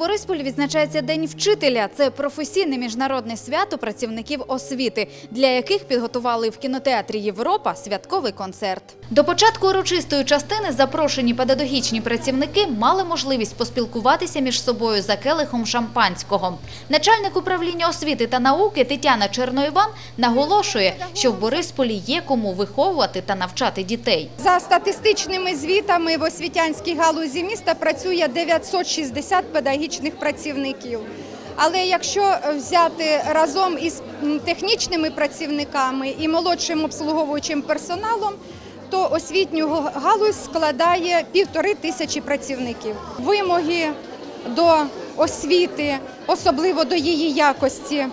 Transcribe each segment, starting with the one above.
Борисполі відзначається День вчителя. Це професійне міжнародне свято працівників освіти, для яких підготували в кінотеатрі Європа святковий концерт. До початку урочистої частини запрошені педагогічні працівники мали можливість поспілкуватися між собою за келихом шампанського. Начальник управління освіти та науки Тетяна Черноїван наголошує, що в Борисполі є кому виховувати та навчати дітей. За статистичними звітами в освітянській галузі міста працює 960 педагогічних працівників. Але якщо взяти разом із технічними працівниками і молодшим обслуговуючим персоналом, то освітню галузь складає півтори тисячі працівників. Вимоги до освіти, особливо до її якості, е,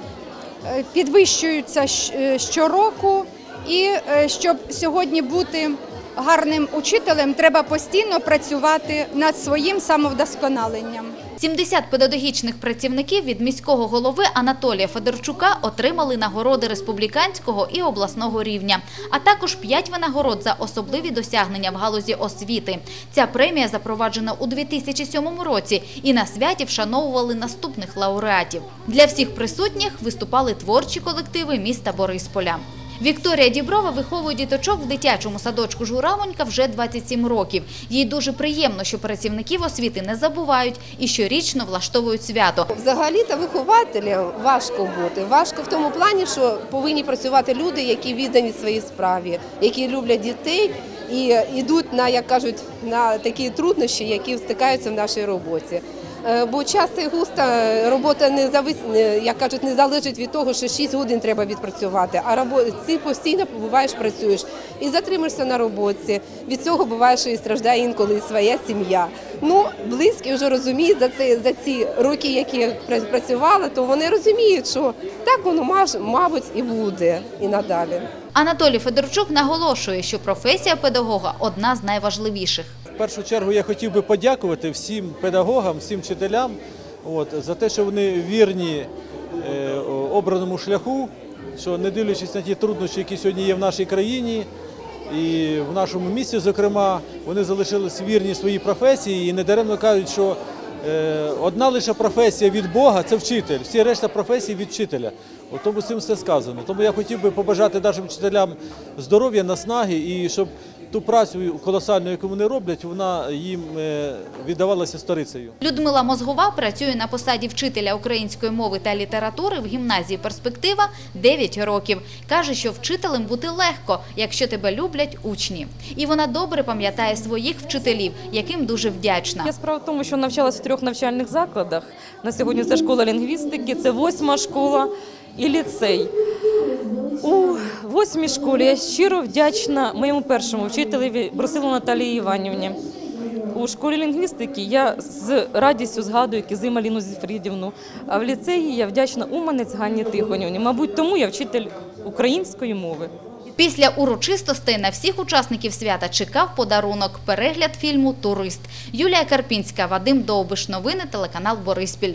підвищуються е, щороку. І е, щоб сьогодні бути гарним учителем, треба постійно працювати над своїм самовдосконаленням. 70 педагогічних працівників від міського голови Анатолія Федорчука отримали нагороди республіканського і обласного рівня, а також 5 винагород за особливі досягнення в галузі освіти. Ця премія запроваджена у 2007 році і на святі вшановували наступних лауреатів. Для всіх присутніх виступали творчі колективи міста Борисполя. Вікторія Діброва виховує діточок в дитячому садочку Журавонька вже 27 років. Їй дуже приємно, що працівників освіти не забувають і щорічно влаштовують свято. Взагалі-то вихователям важко бути. Важко в тому плані, що повинні працювати люди, які віддані своїй справі, які люблять дітей і йдуть на, як кажуть, на такі труднощі, які стикаються в нашій роботі. Е, Бо часто і густо робота не завис... як кажуть, не залежить від того, що 6 годин треба відпрацювати, а робо... ти постійно буваєш, працюєш і затримуєшся на роботі. Від цього буває, що і страждає інколи своя сім'я. Ну, близькі вже розуміють за це за ці роки, які я працювала, то вони розуміють, що так воно мабуть і буде і надалі. Анатолій Федорчук наголошує, що професія педагога одна з найважливіших. В першу чергу я хотів би подякувати всім педагогам, всім вчителям от, за те, що вони вірні е, обраному шляху, що не дивлячись на ті труднощі, які сьогодні є в нашій країні і в нашому місті, зокрема, вони залишились вірні своїй професії і недаремно кажуть, що е, одна лише професія від Бога це вчитель, всі решта професій від вчителя. От тому з все сказано. Тому я хотів би побажати нашим вчителям здоров'я, наснаги і щоб ту працю колосальну, яку вони роблять, вона їм е, віддавалася сторицею. Людмила Мозгова працює на посаді вчителя української мови та літератури в гімназії «Перспектива» 9 років. Каже, що вчителем бути легко, якщо тебе люблять учні. І вона добре пам'ятає своїх вчителів, яким дуже вдячна. Я справа в тому, що навчалася в трьох навчальних закладах. На сьогодні це школа лінгвістики, це восьма школа і ліцей. Восьмій школі я щиро вдячна моєму першому вчителеві Брусилу Наталії Іванівні. У школі лінгвістики я з радістю згадую Кізима Ліну Зіфрідівну, а в ліцеї я вдячна Уманець Ганні Тихонівні. Мабуть, тому я вчитель української мови. Після урочистостей на всіх учасників свята чекав подарунок – перегляд фільму «Турист». Юлія Карпінська, Вадим Довбиш. Новини телеканал «Бориспіль».